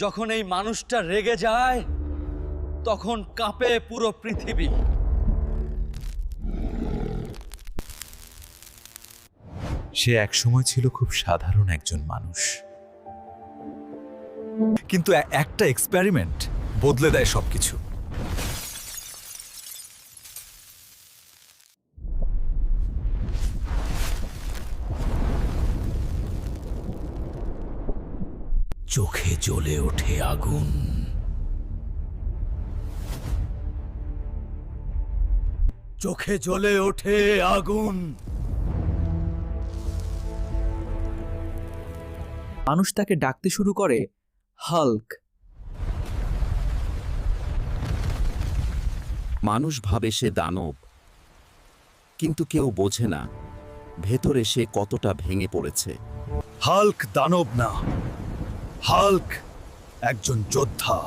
যখন এই মানুষটা রেগে যায়, তখন কাঁপে পুরো পৃথিবী। সে একসময় ছিল খুব সাধারণ একজন মানুষ। কিন্তু একটা এক্সপেরিমেন্ট বদলে দেয় সবকিছু। চোখে জ্বলে ওঠে আগুন। চোখে জ্বলে ওঠে আগুন। মানুষ তাকে ডাকতে শুরু করে হাল্ক। মানুষ ভাবে সে দানব কিন্তু কেউ বোঝে না ভেতরে সে কতটা ভেঙে পড়েছে। হাল্ক দানব না। হাল্ক একজন যোদ্ধা।